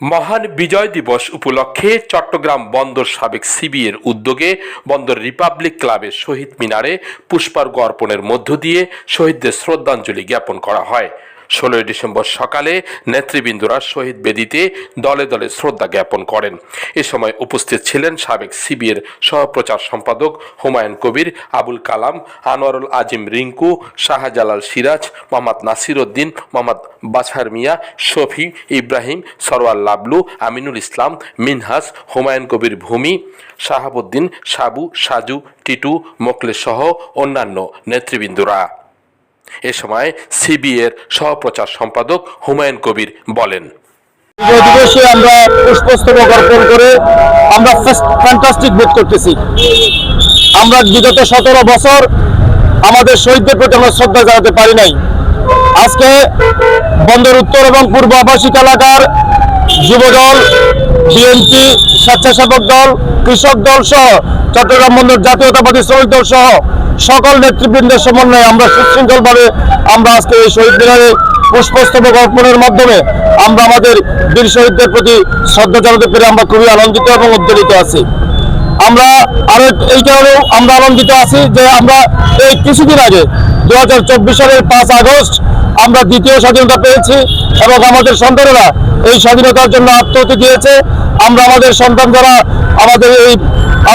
মহান বিজয় দিবস উপলক্ষে চট্টগ্রাম বন্দর সাবেক সিবিএর উদ্যোগে বন্দর রিপাবলিক ক্লাবের শহীদ মিনারে পুষ্পার্ঘ অর্পণের মধ্য দিয়ে শহীদদের শ্রদ্ধাঞ্জলি জ্ঞাপন করা হয়। ষোলোই ডিসেম্বর সকালে নেতৃবৃন্দরা শহীদ বেদিতে দলে দলে শ্রদ্ধা জ্ঞাপন করেন। এ সময় উপস্থিত ছিলেন সাবেক সিবিএর সহপ্রচার সম্পাদক হুমায়ুন কবির, আবুল কালাম, আনোয়ারুল আজিম রিঙ্কু, শাহজালাল সিরাজ, মোহাম্মদ নাসির উদ্দিন মোহাম্মদ বাছার মিয়া, শফি ইব্রাহিম, সরওয়ার লাবলু, আমিনুল ইসলাম, মিনহাস, হুমায়ুন কবির ভূমি, শাহাবুদ্দিন, সাবু, সাজু, টিটু মোকলে সহ অন্যান্য নেতৃবৃন্দরা। এ সময় সিবিএর সহপ্রচার সম্পাদক হুমায়ুন কবির বলেন দিবসে আমরা পুষ্পস্তবক অর্পণ করে আমরা ফ্যান্টাস্টিক বোধ করতেছি। আমরা বিগত সতেরো বছর আমাদের শহীদদের প্রতি আমরা শ্রদ্ধা জানাতে পারি নাই। আজকে বন্দর উত্তর এবং পূর্ব আবাসিক এলাকার যুবদল, বিএনপি, স্বেচ্ছাসেবক দল, কৃষক দল সহ চট্টগ্রাম বন্দর জাতীয়তাবাদী শ্রমিক দল সহ সকল নেতৃবৃন্দের সমন্বয়ে আমরা সুশৃঙ্খলভাবে আমরা আজকে এই শহীদ মিনারে পুষ্পস্তবক অর্পণের মাধ্যমে আমরা আমাদের বীর শহীদদের প্রতি শ্রদ্ধা জানাতে পেরে আমরা খুবই আনন্দিত এবং উদ্বেলিত আছি। আমরা আরও এই কারণেও আমরা আনন্দিত আছি যে আমরা এই কিছুদিন আগে দু হাজার চব্বিশ সালের পাঁচ আগস্ট, আমরা দ্বিতীয় স্বাধীনতা পেয়েছি এবং আমাদের সন্তানেরা এই স্বাধীনতার জন্য আত্মহতি দিয়েছে। আমরা আমাদের সন্তান যারা আমাদের এই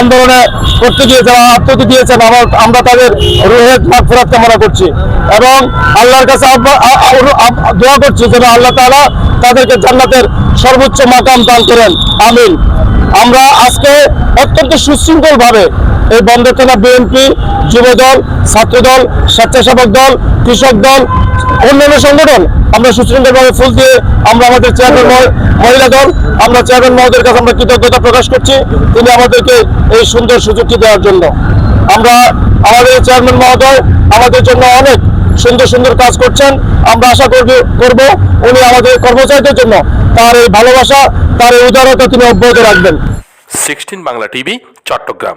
আন্দোলনে করতে গিয়ে যারা আত্মহতি দিয়েছেন, আমার, আমরা তাদের রুহের মাগফিরাত কামনা করছি। এবং আল্লাহর কাছে দোয়া করছি যেন আল্লাহ তালা তাদেরকে জান্নাতের সর্বোচ্চ মাকাম দান করেন। আমিন। আমরা আজকে অত্যন্ত সুশৃঙ্খল ভাবে এই বন্ধ থানা বিএনপি, যুবদল, ছাত্রদল, স্বেচ্ছাসেবক দল, কৃষক দল, অন্যান্য সংগঠন, আমরা সুশৃঙ্খলভাবে ফুল দিয়ে আমরা আমাদের চেয়ারম্যান মহ- মহিলা দল, আমরা চেয়ারম্যান মহোদয়ের কাছে আমরা কৃতজ্ঞতা প্রকাশ করছি। তিনি আমাদেরকে এই সুন্দর সুযোগটি দেওয়ার জন্য। আমরা আমাদের চেয়ারম্যান মহোদয় আমাদের জন্য অনেক সুন্দর সুন্দর কাজ করছেন। আমরা আশা করব করব উনি আমাদের কর্মচারীদের জন্য তার এই ভালোবাসা, তার এই উদারতা তিনি অব্যাহত রাখবেন। Sixteen Bangla TV, Chittagong.